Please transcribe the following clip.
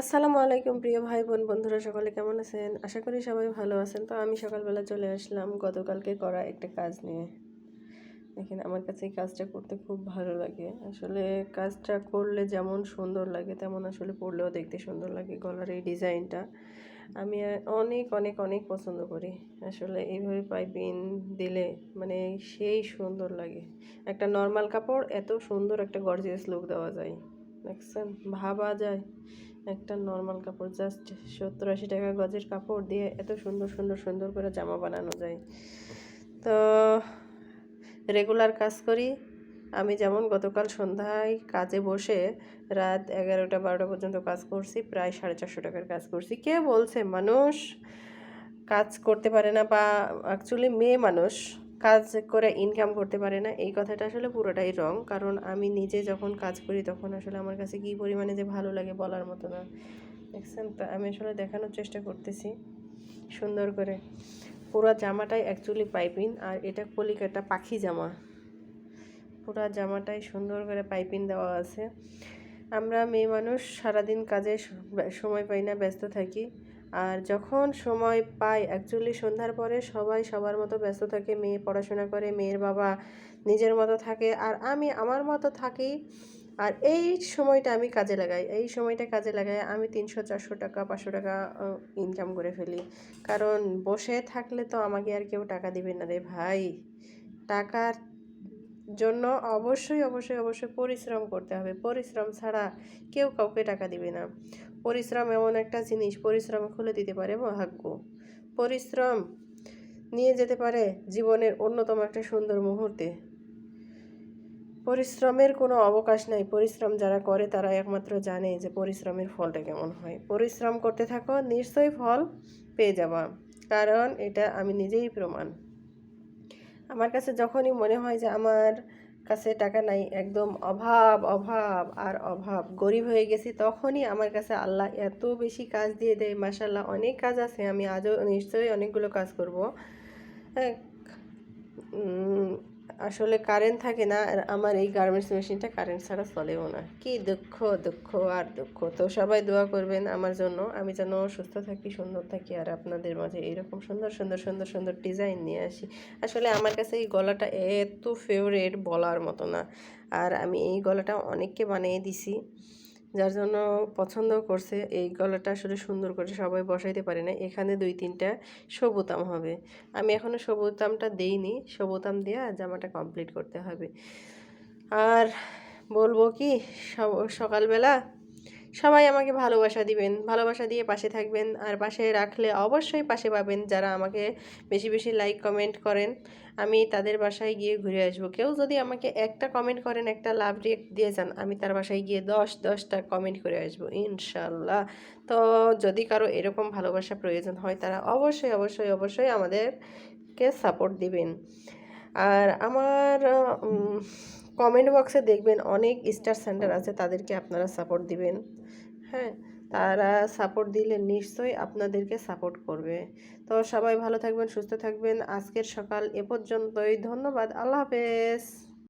আসসালামু আলাইকুম প্রিয় ভাই বোন বন্ধুরা সকলে কেমন আছেন? আশা করি সবাই ভালো আছেন। তো আমি সকালবেলা চলে আসলাম গতকালকে করা একটা কাজ নিয়ে। দেখেন, আমার কাছে এই কাজটা করতে খুব ভালো লাগে। আসলে কাজটা করলে যেমন সুন্দর লাগে, তেমন আসলে পড়লেও দেখতে সুন্দর লাগে গলার এই ডিজাইনটা। আমি অনেক অনেক অনেক পছন্দ করি। আসলে এইভাবে পাইপিং দিলে মানে সেই সুন্দর লাগে। একটা নর্মাল কাপড়, এত সুন্দর একটা গর্জিয়াস লুক দেওয়া যায়। দেখছেন ভাবা যায়। একটা নর্মাল কাপড় জাস্ট সত্তর আশি টাকা গজের কাপড় দিয়ে এত সুন্দর সুন্দর সুন্দর করে জামা বানানো যায়। তো রেগুলার কাজ করি। আমি যেমন গতকাল সন্ধ্যায় কাজে বসে রাত এগারোটা, বারোটা পর্যন্ত কাজ করছি, প্রায় সাড়ে চারশো টাকার কাজ করছি। কে বলছে? মানুষ কাজ করতে পারে না বা অ্যাকচুয়ালি মেয়ে মানুষ কাজ করে ইনকাম করতে পারে না, এই কথাটা আসলে পুরোটাই রং কারণ আমি নিজে যখন কাজ করি তখন আসলে আমার কাছে কী পরিমাণে যে ভালো লাগে বলার মতো না। দেখছেন তো আমি আসলে দেখানোর চেষ্টা করতেছি, সুন্দর করে। পুরো জামাটাই অ্যাকচুয়ালি পাইপিং আর এটা কলিকাটা পাখি জামা। পুরো জামাটাই সুন্দর করে পাইপিং দেওয়া আছে। আমরা মেয়ে মানুষ সারাদিন কাজে সময় পাই না, ব্যস্ত থাকি। আর যখন সময় পাই অ্যাকচুয়ালি সন্ধ্যার পরে সবাই সবার মতো ব্যস্ত থাকে, মেয়ে পড়াশোনা করে, মেয়ের বাবা নিজের মতো থাকে, আর আমি আমার মতো থাকি। আর এই সময়টা আমি কাজে লাগাই, এই সময়টা কাজে লাগাই আমি তিনশো, চারশো টাকা, পাঁচশো টাকা ইনকাম করে ফেলি। কারণ বসে থাকলে তো আমাকে আর কেউ টাকা দিবে না রে ভাই। টাকার জন্য অবশ্যই অবশ্যই অবশ্যই পরিশ্রম করতে হবে। পরিশ্রম ছাড়া কেউ কাউকে টাকা দিবে না। পরিশ্রম এমন একটা জিনিস, পরিশ্রম খুলে দিতে পারে ভাগ্য পরিশ্রম নিয়ে যেতে পারে জীবনের অন্যতম একটা সুন্দর মুহূর্তে। পরিশ্রমের কোনো অবকাশ নাই। পরিশ্রম যারা করে তারা একমাত্র জানে যে পরিশ্রমের ফলটা কেমন হয়। পরিশ্রম করতে থাকো, নিশ্চয়ই ফল পেয়ে যাবা। কারণ এটা আমি নিজেই প্রমাণ। আমার কাছে যখনই মনে হয় যে আমার কাছে টাকা নাই, একদম অভাব অভাব আর অভাব, গরিব হয়ে গেছি, তখনই আমার কাছে আল্লাহ এত বেশি কাজ দিয়ে দেয় মাসাল্লাহ অনেক কাজ আছে, আমি আজও নিশ্চয়ই অনেকগুলো কাজ করব। আসলে কারেন্ট থাকে না, আর আমার এই গার্মেন্টস মেশিনটা কারেন্ট ছাড়া চলেও না। কি দুঃখ দুঃখ আর দুঃখ। তো সবাই দোয়া করবেন আমার জন্য, আমি যেন সুস্থ থাকি, সুন্দর থাকি, আর আপনাদের মাঝে এইরকম সুন্দর সুন্দর সুন্দর সুন্দর ডিজাইন নিয়ে আসি। আসলে আমার কাছে এই গলাটা এত ফেভারেট বলার মতো না। আর আমি এই গলাটা অনেককে বানিয়ে দিছি। যার জন্য পছন্দ করছে, এই গলাটা আসলে সুন্দর করে সবাই বসাইতে পারে না এখানে দুই তিনটা সবুতাম হবে। আমি এখনও সবুতামটা দেইনি। সবুতাম দেওয়া জামাটা কমপ্লিট করতে হবে। আর বলব কি সকালবেলা সবাই আমাকে ভালোবাসা দিবেন, ভালোবাসা দিয়ে পাশে থাকবেন আর পাশে রাখলে অবশ্যই পাশে পাবেন যারা আমাকে বেশি বেশি লাইক কমেন্ট করেন। আমি তাদের বাসায় গিয়ে ঘুরে আসব। কেউ যদি আমাকে একটা কমেন্ট করেন, একটা লাভ রিয়েক্ট দিয়ে যান, আমি তার বাসায় গিয়ে দশ, দশটা কমেন্ট করে আসব, ইনশাল্লাহ। তো যদি কারও এরকম ভালোবাসা প্রয়োজন হয়, তারা অবশ্যই অবশ্যই অবশ্যই আমাদেরকে সাপোর্ট দিবেন। আর আমার কমেন্ট বক্সে দেখবেন অনেক স্টার সেন্টার আছে, তাদেরকে আপনারা সাপোর্ট দিবেন। হ্যাঁ তারা সাপোর্ট দিলে নিশ্চয়ই আপনাদেরকে সাপোর্ট করবে। তো সবাই ভালো থাকবেন, সুস্থ থাকবেন। আজকের সকাল এ পর্যন্তই। ধন্যবাদ। আল্লাহ হাফেজ।